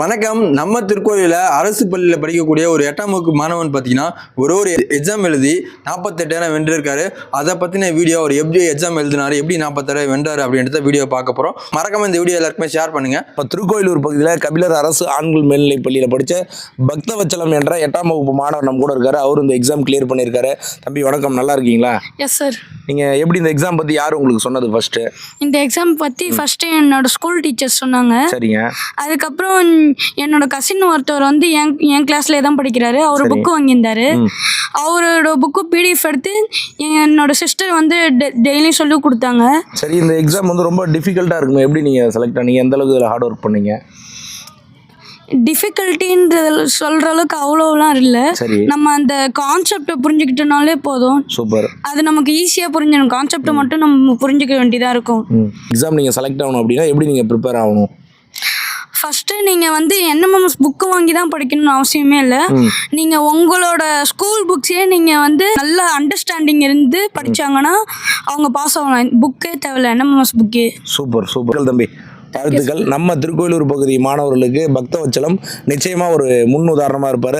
வணக்கம். நம்ம திருக்கோயிலில் அரசு பள்ளியில் படிக்கக்கூடிய ஒரு எட்டாம் வகுப்பு மாணவன் பார்த்தீங்கன்னா ஒரு ஒரு எக்ஸாம் எழுதி நாற்பத்தெட்டாயிரம் வென்றிருக்காரு. அதை பற்றின வீடியோ அவர் எப்படி எக்ஸாம் எழுதினாரு எப்படி நாற்பத்தாயிரம் வென்றாரு அப்படின்றத வீடியோ பார்க்க போகிறோம் மறக்காம இந்த வீடியோ எல்லாருக்குமே ஷேர் பண்ணுங்க. இப்போ திருக்கோயிலூர் பகுதியில் கபிலர் அரசு ஆண்கள் மேல்நிலைப் பள்ளியில் படித்த பக்தவச்சலம் என்ற எட்டாம் வகுப்பு மாணவர் நம்ம கூட இருக்காரு. அவர் இந்த எக்ஸாம் கிளியர் பண்ணியிருக்காரு. தம்பி வணக்கம். நல்லா இருக்கீங்களா? எஸ் சார் நீங்கள் எப்படி இந்த எக்ஸாம் பற்றி யார் உங்களுக்கு சொன்னது ஃபர்ஸ்ட்டு இந்த எக்ஸாம் பற்றி ஃபஸ்ட்டு என்னோட ஸ்கூல் டீச்சர்ஸ் சொன்னாங்க. சரிங்க. அதுக்கப்புறம் என்னோட கசின் ஒருத்தவர் வந்து என் என் கிளாஸ்லேயே தான் படிக்கிறாரு. அவர். புக்கு வாங்கியிருந்தாரு. அவரோட புக்கு பிடிஎஃப் எடுத்து என்னோட சிஸ்டர் வந்து டெய்லியும் சொல்லி கொடுத்தாங்க. சரி இந்த எக்ஸாம் வந்து ரொம்ப டிஃபிகல்ட்டாக இருக்குமே. எப்படி நீங்கள் செலக்ட் பண்ணீங்க எந்த அளவுக்கு இதில் ஹார்ட் ஒர்க் பண்ணீங்க? டிஃபிகல்ட்டின்றது சொல்கிற அளவுக்கு அவ்வளோலாம் இல்லை. சரி. நம்ம அந்த கான்செப்டை புரிஞ்சுக்கிட்டோனாலே போதும். சூப்பர். அது நமக்கு ஈஸியாக புரிஞ்சிடும். கான்செப்டை மட்டும் நம்ம புரிஞ்சுக்க வேண்டியதாக இருக்கும். எக்ஸாம் நீங்கள் செலக்ட் ஆகணும் அப்படின்னா எப்படி நீங்கள் ப்ரிப்பேர் ஆகணும்? ஃபஸ்ட்டு நீங்கள் வந்து என்எம்எம்எஸ் புக்கு வாங்கி தான் படிக்கணும்னு அவசியமே இல்லை. நீங்கள் உங்களோட ஸ்கூல் புக்ஸே நீங்கள் வந்து நல்ல அண்டர்ஸ்டாண்டிங் இருந்து படிச்சாங்கன்னா அவங்க பாஸ் ஆகலாம். புக்கே தேவையில்ல. என்எம்எஸ் புக்கே சூப்பர் சூப்பர். தம்பி வாழ்த்துக்கள் நம்ம திருக்கோயிலூர் பகுதி மாணவர்களுக்கு பக்தவச்சலம் நிச்சயமாக ஒரு முன் உதாரணமாக இருப்பார்.